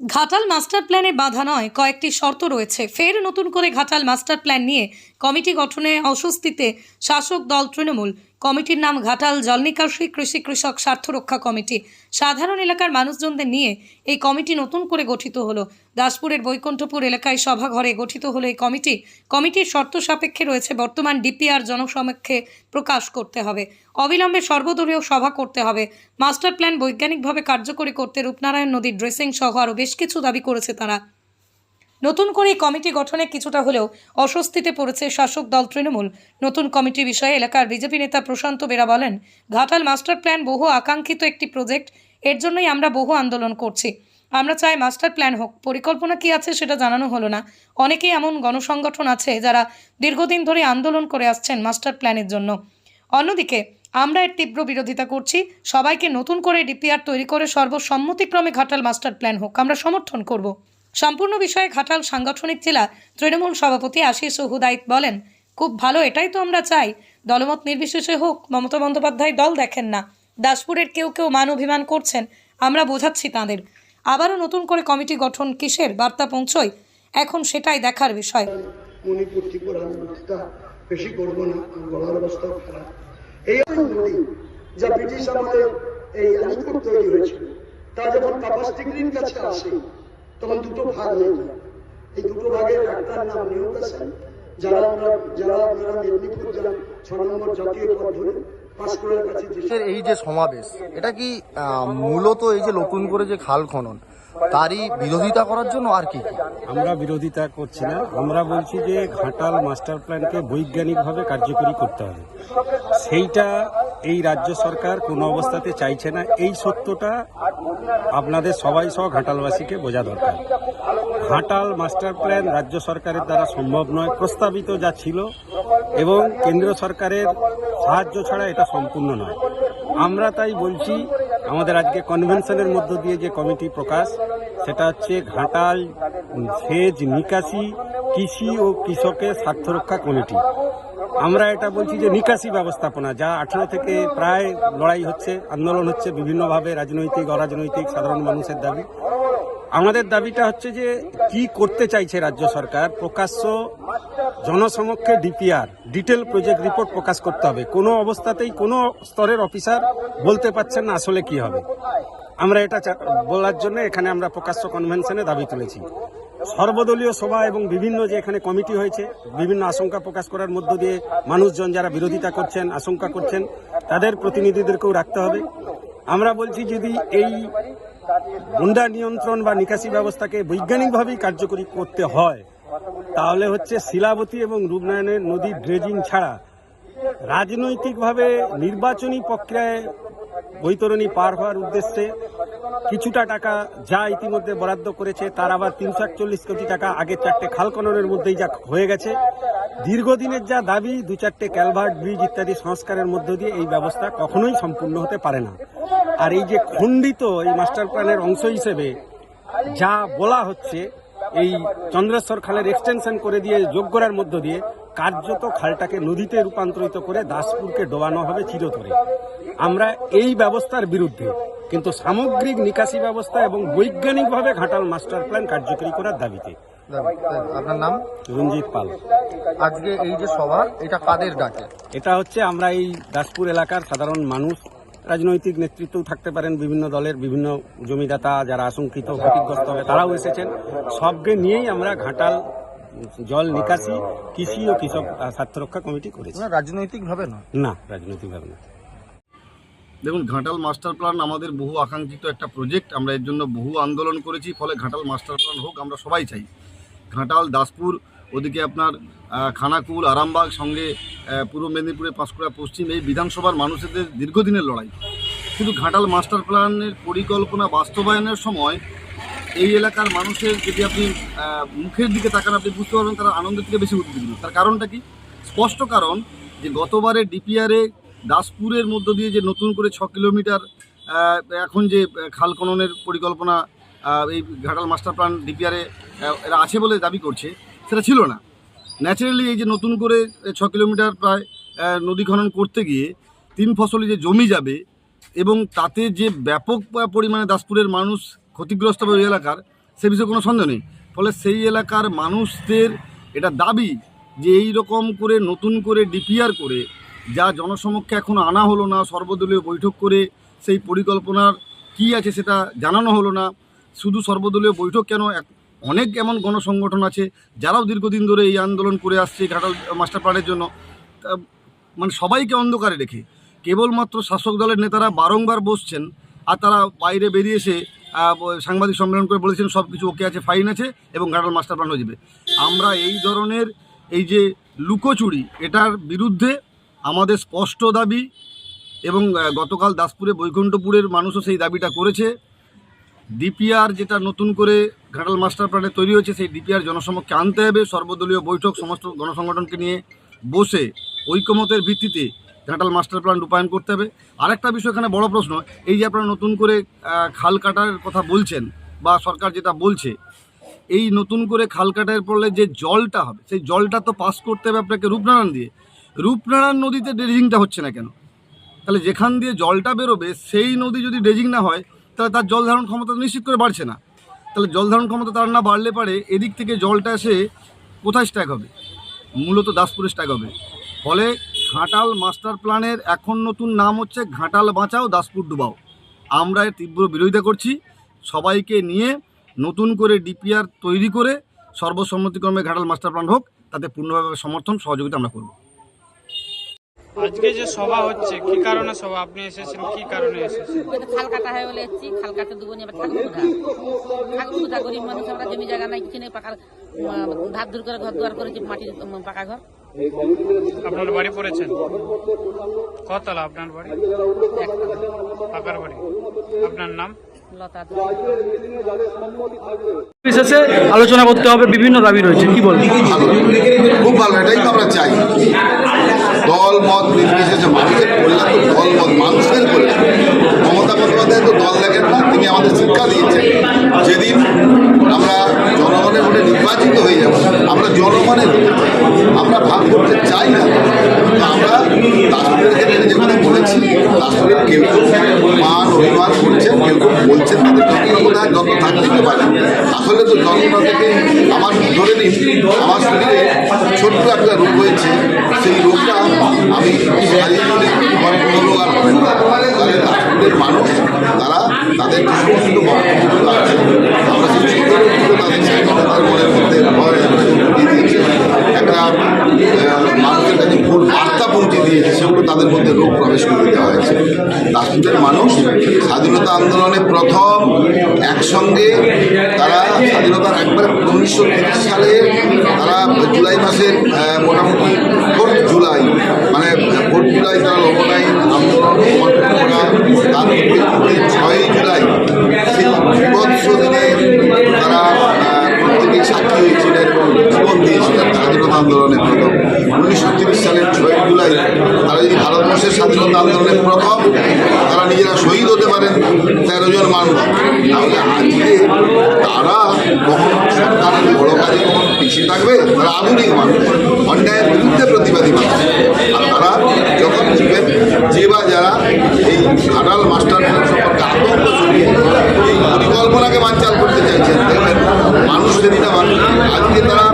Ghatal master প্ল্যানে বাধা নয়, কয়েকটি শর্ত রয়েছে। ফের নতুন করে ঘাটাল মাস্টার প্ল্যান নিয়ে কমিটি গঠনে অস্বস্তিতে শাসক দল তৃণমূল। কমিটির নাম ঘাটাল জল নিকাশি কৃষি কৃষক স্বার্থ রক্ষা কমিটি। সাধারণ এলাকার মানুষজনদের নিয়ে এই কমিটি নতুন করে গঠিত হলো। দাসপুরের বৈকুণ্ঠপুর এলাকায় সভাঘরে গঠিত হলো এই কমিটি। কমিটির শর্ত সাপেক্ষে রয়েছে বর্তমান ডিপিআর জনসমক্ষে প্রকাশ করতে হবে। অবিলম্বে সর্বদলীয় সভা করতে হবে। মাস্টার প্ল্যান বৈজ্ঞানিকভাবে কার্যকরী করতে রূপনারায়ণ নদীর ড্রেসিং সহ আরও বেশ কিছু দাবি করেছে তারা। নতুন করে কমিটি গঠনে কিছুটা হলেও অস্বস্তিতে পড়েছে শাসক দল তৃণমূল। নতুন কমিটি বিষয়ে এলাকার বিজেপি নেতা প্রশান্ত বেরা বলেন, ঘাটাল মাস্টার প্ল্যান বহু আকাঙ্ক্ষিত একটি প্রজেক্ট, এর জন্যই আমরা বহু আন্দোলন করছি। আমরা চাই মাস্টার প্ল্যান হোক, পরিকল্পনা কি আছে সেটা জানানো হলো না। অনেকেই এমন গণসংগঠন আছে যারা দীর্ঘদিন ধরে আন্দোলন করে আসছেন মাস্টার প্ল্যানের জন্য। অন্যদিকে, আমরা এর তীব্র বিরোধিতা করছি, সবাইকে নতুন করে ডিপিআর তৈরি করে সর্বসম্মতিক্রমে ঘাটাল মাস্টার প্ল্যান হোক, আমরা সমর্থন করব। সম্পূর্ণ বিষয়ে ঘাটাল সাংগঠনিক জেলা তৃণমূল সভাপতি আশিস হুদাইত বলেন, খুব ভালো, এটাই তো আমরা চাই। দলমত নির্বিশেষে হোক, মমতা বন্দ্যোপাধ্যায় দল দেখেন না। দাসপুরের কেউ কেউ মান অভিমান করছেন, আমরা বোঝাচ্ছি তাঁদের। আবারও নতুন করে কমিটি গঠন কিসের? বার্তা পৌঁছয়। এখন সেটাই দেখার বিষয়। বেশি করব না গলার অবস্থাও খারাপ। এই যা ব্রিটিশ এই আলিপুর তৈরি হয়েছিল তা যখন কাছে আসে তখন দুটো ভাগ হয়ে যায় এই দুটো ভাগের একটার নাম নিয়োগ যারা আমরা যারা আপনারা মেদিনীপুর জেলার ছ নম্বর জাতীয় পথ ধরে এই যে সমাবেশ এটা কি মূলত এই যে নতুন করে যে খাল খনন তারই বিরোধিতা করার জন্য আর কি কি? আমরা বিরোধিতা করছি না। আমরা বলছি যে ঘাটাল মাস্টার প্ল্যানকে বৈজ্ঞানিকভাবে কার্যকরী করতে হবে। সেইটা এই রাজ্য সরকার কোনো অবস্থাতে চাইছে না। এই সত্যটা আপনাদের সবাই সহ ঘাটালবাসীকে বোঝা দরকার। ঘাটাল মাস্টার প্ল্যান রাজ্য সরকারের দ্বারা সম্ভব নয়। প্রস্তাবিত যা ছিল এবং কেন্দ্র সরকারের সাহায্য ছাড়া এটা সম্পূর্ণ নয়। আমরা তাই বলছি, আমাদের আজকে কনভেনশনের মধ্য দিয়ে যে কমিটি প্রকাশ, সেটা হচ্ছে ঘাটাল সেচ নিকাশি, কৃষি ও কৃষকের স্বার্থরক্ষা কমিটি। আমরা এটা বলছি যে নিকাশি ব্যবস্থাপনা, যা আঠেরো থেকে প্রায় লড়াই হচ্ছে, আন্দোলন হচ্ছে বিভিন্নভাবে রাজনৈতিক, অরাজনৈতিক, সাধারণ মানুষের দাবি। আমাদের দাবিটা হচ্ছে যে কি করতে চাইছে রাজ্য সরকার, প্রকাশ্য জনসমক্ষে ডিপিআর, ডিটেল প্রজেক্ট রিপোর্ট প্রকাশ করতে হবে। কোনো অবস্থাতেই কোনো স্তরের অফিসার বলতে পারছেন না আসলে কি হবে। আমরা এটা বলার জন্য এখানে আমরা প্রকাশ্য কনভেনশনে দাবি তুলেছি। সর্বদলীয় সভা এবং বিভিন্ন যে এখানে কমিটি হয়েছে, বিভিন্ন আশঙ্কা প্রকাশ করার মধ্য দিয়ে মানুষজন যারা বিরোধিতা করছেন, আশঙ্কা করছেন, তাদের প্রতিনিধিদেরকেও রাখতে হবে। আমরা বলছি যদি এই গুন্ডা নিয়ন্ত্রণ বা নিকাশি ব্যবস্থাকে বৈজ্ঞানিকভাবেই কার্যকরী করতে হয়। তাহলে হচ্ছে শিলাবতী এবং রূপনারায়ণের নদী ড্রেজিং ছাড়া রাজনৈতিকভাবে নির্বাচনী প্রক্রিয়ায় বৈতরণী পার হওয়ার উদ্দেশ্যে কিছুটা টাকা যা ইতিমধ্যে বরাদ্দ করেছে, তার আবার তিনশো একচল্লিশ কোটি টাকা আগের চারটে খাল খননের মধ্যেই যা হয়ে গেছে। দীর্ঘদিনের যা দাবি দু চারটে ক্যালভার্ট ব্রিজ ইত্যাদি সংস্কারের মধ্য দিয়ে এই ব্যবস্থা কখনোই সম্পূর্ণ হতে পারে না। আর এই যে খণ্ডিত এই মাস্টার প্ল্যানের অংশ হিসেবে যা বলা হচ্ছে, এই চন্দ্রেশ্বর খালের এক্সটেনশন করে দিয়ে যোগ করার মধ্য দিয়ে কার্যত খালটাকে নদীতে রূপান্তরিত করে দাসপুরকে ডোবানো হবে চিরতরে। আমরা এই ব্যবস্থার বিরুদ্ধে কিন্তু সামগ্রিক নিকাশি ব্যবস্থা এবং বৈজ্ঞানিকভাবে ঘাটাল মাস্টার প্ল্যান কার্যকরী করার দাবিতে। আপনার নাম? রঞ্জিত পাল। আজকে এই যে সভা এটা কাদের ডাকে? এটা হচ্ছে আমরা এই দাসপুর এলাকার সাধারণ মানুষ রাজনৈতিক নেতৃত্বও থাকতে পারেন বিভিন্ন দলের বিভিন্ন জমিদাতা যারা আশঙ্কিত ক্ষতিগ্রস্ত হবে তারাও এসেছেন। সবকে নিয়েই আমরা ঘাটাল জল নিকাশি কৃষি ও কৃষক স্বার্থরক্ষা কমিটি করেছি। রাজনৈতিক ভাবে নয়। না রাজনৈতিকভাবে না দেখুন, ঘাটাল মাস্টার প্ল্যান আমাদের বহু আকাঙ্ক্ষিত একটা প্রজেক্ট। আমরা এর জন্য বহু আন্দোলন করেছি, ফলে ঘাটাল মাস্টার প্ল্যান হোক, আমরা সবাই চাই। ঘাটাল, দাসপুর, ওদিকে আপনার খানাকুল, আরামবাগ, সঙ্গে পূর্ব মেদিনীপুরে পাঁশকুড়া, পশ্চিম, এই বিধানসভার মানুষদের দীর্ঘদিনের লড়াই। কিন্তু ঘাটাল মাস্টার প্ল্যানের পরিকল্পনা বাস্তবায়নের সময় এই এলাকার মানুষের যদি আপনি মুখের দিকে তাকান, আপনি বুঝতে পারবেন তারা আনন্দের থেকে বেশি উদ্বিগ্ন। তার কারণটা কি? স্পষ্ট কারণ যে গতবারে ডিপিআরে দাসপুরের মধ্য দিয়ে যে নতুন করে ছ কিলোমিটার এখন যে খাল খননের পরিকল্পনা এই ঘাটাল মাস্টার প্ল্যান ডিপিআরে এরা আছে বলে দাবি করছে, সেটা ছিল না। ন্যাচারালি এই যে নতুন করে ছ কিলোমিটার প্রায় নদী খনন করতে গিয়ে তিন ফসলি যে জমি যাবে এবং তাতে যে ব্যাপক পরিমাণে দাসপুরের মানুষ ক্ষতিগ্রস্ত হবে ওই এলাকার, সে বিষয়ে কোনো সন্দেহ নেই। ফলে সেই এলাকার মানুষদের এটা দাবি যে এই রকম করে নতুন করে ডিপিআর করে যা জনসমক্ষে এখন আনা হলো না, সর্বদলীয় বৈঠক করে সেই পরিকল্পনার কি আছে সেটা জানানো হলো না। শুধু সর্বদলীয় বৈঠক কেন অনেক এমন গণসংগঠন আছে যারাও দীর্ঘদিন ধরে এই আন্দোলন করে আসছে ঘাটাল মাস্টার প্ল্যানের জন্য। মানে সবাইকে অন্ধকারে রেখে। কেবলমাত্র শাসক দলের নেতারা বারংবার বসছেন আর তারা বাইরে বেরিয়ে এসে সাংবাদিক সম্মেলন করে বলেছেন, সব কিছু ওকে আছে, ফাইন আছে এবং ঘাটাল মাস্টার প্ল্যান হয়ে যাবে। আমরা এই ধরনের এই যে লুকোচুরি, এটার বিরুদ্ধে আমাদের স্পষ্ট দাবি এবং গতকাল দাসপুরে বৈকুণ্ঠপুরের মানুষও সেই দাবিটা করেছে। ডিপিআর যেটা নতুন করে ঘাটাল মাস্টার প্ল্যানে তৈরি হয়েছে, সেই ডিপিআর জনসমক্ষে আনতে হবে। সর্বদলীয় বৈঠক সমস্ত গণসংগঠনকে নিয়ে বসে ঐকমতের ভিত্তিতে ঘাটাল মাস্টার প্ল্যান রূপায়ণ করতে হবে। আরেকটা বিষয় এখানে বড় প্রশ্ন, এই যে আপনারা নতুন করে খাল কাটার কথা বলছেন বা সরকার যেটা বলছে, এই নতুন করে খাল কাটার পড়লে যে জলটা হবে, সেই জলটা তো পাস করতে হবে আপনাকে রূপনারায়ণ দিয়ে। রূপনারায়ণ নদীতে ড্রেজিংটা হচ্ছে না কেন? তাহলে যেখান দিয়ে জলটা বেরোবে, সেই নদী যদি ড্রেজিং না হয়, তাহলে তার জল ধারণ ক্ষমতা নিশ্চিত করে বাড়ছে না। তাহলে জল ধারণ ক্ষমতা তার না বাড়লে পারে এদিক থেকে জলটা এসে কোথায় স্ট্যাক হবে? মূলত দাসপুরে স্ট্যাক হবে। ফলে ঘাটাল মাস্টার প্ল্যানের এখন নতুন নাম হচ্ছে ঘাটাল বাঁচাও, দাসপুর ডুবাও। আমরা এর তীব্র বিরোধিতা করছি। সবাইকে নিয়ে নতুন করে ডিপিআর তৈরি করে সর্বসম্মতিক্রমে ঘাটাল মাস্টার প্ল্যান হোক, তাতে পূর্ণভাবে সমর্থন, সহযোগিতা আমরা করব। আজকে যে সভা হচ্ছে কি কারণে সভা? আপনি এসেছেন কি কারণে এসেছেন? খাল কাটা হয় বলে এসছি খাল কাটতে দুবো আবার থাকব কোথায় থাকব কোথায় গরিব মানুষ আমরা জমি জায়গা নাই কিছু নেই পাকার উম, ধার ধুর করে ঘর দুয়ার করেছি মাটির পাকা ঘর। আপনার বাড়ি পড়েছেন? কতলা আপনার বাড়ি? পাকার বাড়ি। আপনার নাম? লতা বিশেষে আলোচনা করতে হবে বিভিন্ন দাবি রয়েছে কি বলবেন? খুব ভালো এটাই তো আমরা চাই দল মত নির্বিশেষে মানুষের কল্যাণ তো দল মত মানুষের কল্যাণ মমতা বন্দ্যোপাধ্যায় তো দল দেখেন না তিনি আমাদের শিক্ষা দিয়েছেন যেদিন আমরা জনগণের ভোটে নির্বাচিত হয়ে যাব আমরা জনগণের ভোটে চাই। আমরা ভাগ করতে চাই না তো আমরা দাসপুরের ক্ষেত্রে যে কথা বলেছি দাসপুরের কেউ কেউ মান অভিমান করছেন কেউ কেউ বলছেন তাদের যত্নবোধা যত থাকতে পারে আসলে তো জন্ম থেকে আমার ধরে নিন, আমার শরীরে ছোট্ট একটা রোগ হয়েছে। সেই রোগটা আমি আমার কোনো রোগ আর হবে না। তাহলে মানুষ, তারা তাদের আছে, আমরা মধ্যে ভয় একটা মানুষের কাছে ভুল বার্তা পৌঁছে দিয়েছে তাদের মধ্যে রোগ প্রবেশ করে দেওয়া হয়েছে। দাসপুরের মানুষ স্বাধীনতা আন্দোলনে প্রথম একসঙ্গে তারা স্বাধীনতার একবারে উনিশশো তিরিশ সালে তারা জুলাই মাসের মোটামুটি ফোর্থ জুলাই মানে ফোর্থ জুলাই তারা লবণাইন আন্দোলন সমর্থন করা ছয়ই জুলাই সেই দিনে তারা প্রত্যেকেই সাক্ষী হয়েছিলেন এবং জীবন দিয়েছিলেন স্বাধীনতা আন্দোলনে প্রথম। উনিশশো তিরিশ সালের ছয় জুলাই ভারতবর্ষের স্বাধীনতা আন্দোলনে প্রথম তারা নিজেরা শহীদ হতে পারেন, তেরো জন মানুষ। তাহলে আজকে তারা কখন সরকারের বড় কাজে কখন পিছিয়ে থাকবে? তারা আধুনিক মানুষ, অন্যায়ের বিরুদ্ধে প্রতিবাদী মানুষ। আর তারা যখন বুঝবেন যে বা যারা এই ঘাটাল মাস্টার সম্পর্কে আতঙ্ক ছড়িয়ে এই পরিকল্পনাকে বানচাল করতে চাইছেন, দেখবেন মানুষ সেদিনা আজকে তারা